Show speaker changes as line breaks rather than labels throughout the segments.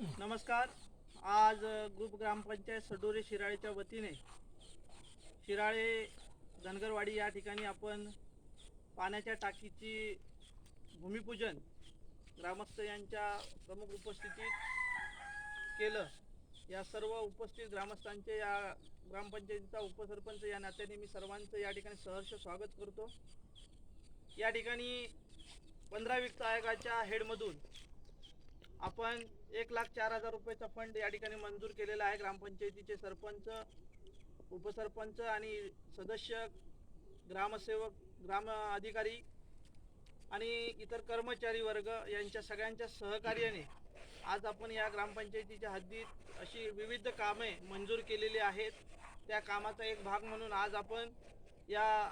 नमस्कार. आज ग्रुप ग्रामपंचायत सडोरे शिराळेच्या वतीने शिराळे धनगरवाडी या ठिकाणी आपण पाण्याच्या टाकीची भूमिपूजन ग्रामस्थ यांच्या प्रमुख उपस्थितीत केलं. या सर्व उपस्थित ग्रामस्थांचे या ग्रामपंचायतीचा उपसरपंच या नात्याने मी सर्वांचं या ठिकाणी सहर्ष स्वागत करतो. या ठिकाणी पंधरा वित्त आयोगाच्या हेडमधून आपण एक लाख चार हजार रुपयाचा फंड या ठिकाणी मंजूर केलेला आहे. ग्रामपंचायतीचे सरपंच उपसरपंच आणि सदस्य ग्रामसेवक ग्राम अधिकारी आणि इतर कर्मचारी वर्ग यांच्या सगळ्यांच्या सहकार्याने आज आपण या ग्रामपंचायतीच्या हद्दीत अशी विविध कामे मंजूर केलेली आहेत. त्या कामाचा एक भाग म्हणून आज आपण या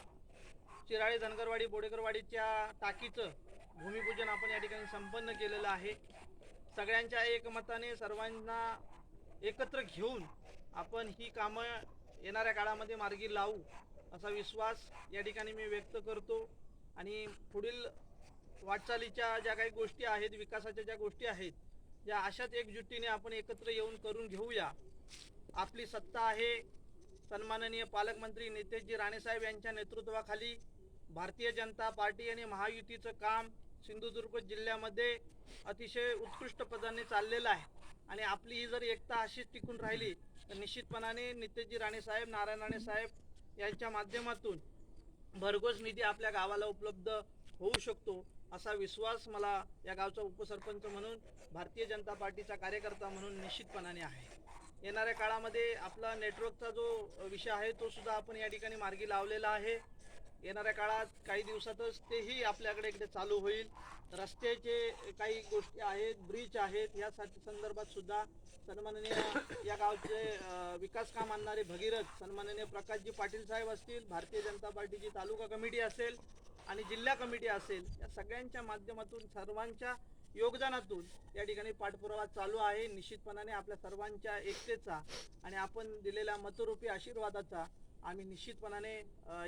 चिराळे धनगरवाडी बोडेकरवाडीच्या टाकीचं भूमिपूजन आपण या ठिकाणी संपन्न केलेलं आहे. सगळ्यांच्या एकमताने सर्वांना एकत्र घेऊन आपण ही कामं येणाऱ्या काळामध्ये मार्गी लावू असा विश्वास या ठिकाणी मी व्यक्त करतो. आणि पुढील वाटचालीच्या ज्या काही गोष्टी आहेत विकासाच्या ज्या गोष्टी आहेत ज्या अशाच एकजुटीने आपण एकत्र येऊन करून घेऊया. आपली सत्ता आहे. सन्माननीय पालकमंत्री नितेशजी राणेसाहेब यांच्या नेतृत्वाखाली भारतीय जनता पार्टी आणि महायुतीचं काम सिंधुदुर्ग जिल्ह्यामध्ये अतिशय उत्कृष्ट पदाने चाललेला आहे. आणि आपली ही जर एकता अशीच टिकून राहिली तर निश्चितपणाने नित्यजी राणेसाहेब नारायण राणे साहेब यांच्या माध्यमातून भरघोस निधी आपल्या गावाला उपलब्ध होऊ शकतो असा विश्वास मला या गावचा उपसरपंच म्हणून भारतीय जनता पार्टीचा कार्यकर्ता म्हणून निश्चितपणाने आहे. येणाऱ्या काळामध्ये आपला नेटवर्कचा जो विषय आहे तो सुद्धा आपण या ठिकाणी मार्गी लावलेला आहे. येणाऱ्या काळात काही दिवसातच तेही आपल्याकडे इकडे चालू होईल. रस्त्याचे काही गोष्टी आहेत ब्रिज आहेत यासाठी संदर्भात सुद्धा सन्माननीय या गावचे विकास काम आणणारे भगीरथ सन्माननीय प्रकाशजी पाटील साहेब असतील भारतीय जनता पार्टीची तालुका कमिटी असेल आणि जिल्हा कमिटी असेल या सगळ्यांच्या माध्यमातून सर्वांच्या योगदानातून या ठिकाणी पाठपुरावा चालू आहे. निश्चितपणाने आपल्या सर्वांच्या एकतेचा आणि आपण दिलेल्या मतरूपी आशीर्वादाचा आम्ही निश्चितपणाने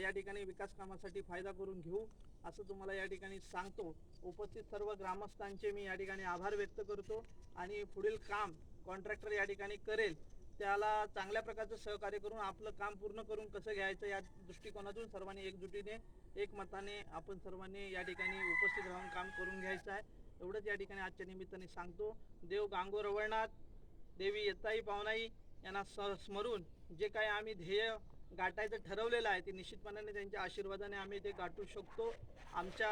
या ठिकाणी विकास कामासाठी फायदा करून घेऊ असं तुम्हाला या ठिकाणी सांगतो. उपस्थित सर्व ग्रामस्थांचे मी या ठिकाणी आभार व्यक्त करतो आणि पुढील काम कॉन्ट्रॅक्टर या ठिकाणी करेल त्याला चांगल्या प्रकारचं सहकार्य करून आपलं काम पूर्ण करून कसं घ्यायचं या दृष्टिकोनातून सर्वांनी एकजुटीने एकमताने आपण सर्वांनी या ठिकाणी उपस्थित राहून काम करून घ्यायचं आहे. एवढंच या ठिकाणी आजच्या निमित्ताने सांगतो. देव गांगो रवळनाथ देवी येताई पावनाई यांना स स्मरून जे काय आम्ही ध्येय गाठायचं ठरवलेलं आहे. ते निश्चितपणाने त्यांच्या आशीर्वादाने आम्ही ते गाठू शकतो. आमच्या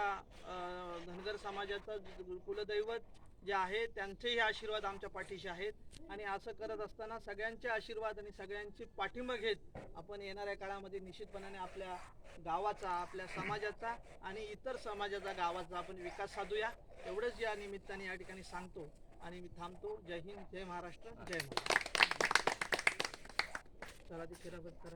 धनगर समाजाचं कुलदैवत जे आहे त्यांचेही आशीर्वाद आमच्या पाठीशी आहेत. आणि असं करत असताना सगळ्यांचे आशीर्वाद आणि सगळ्यांची पाठिंबा घेत आपण येणाऱ्या काळामध्ये निश्चितपणाने आपल्या गावाचा आपल्या समाजाचा आणि इतर समाजाचा गावाचा आपण विकास साधूया. एवढंच या निमित्ताने या ठिकाणी सांगतो आणि मी थांबतो. जय हिंद जय महाराष्ट्र जय महाराष्ट्र. चला ते करा.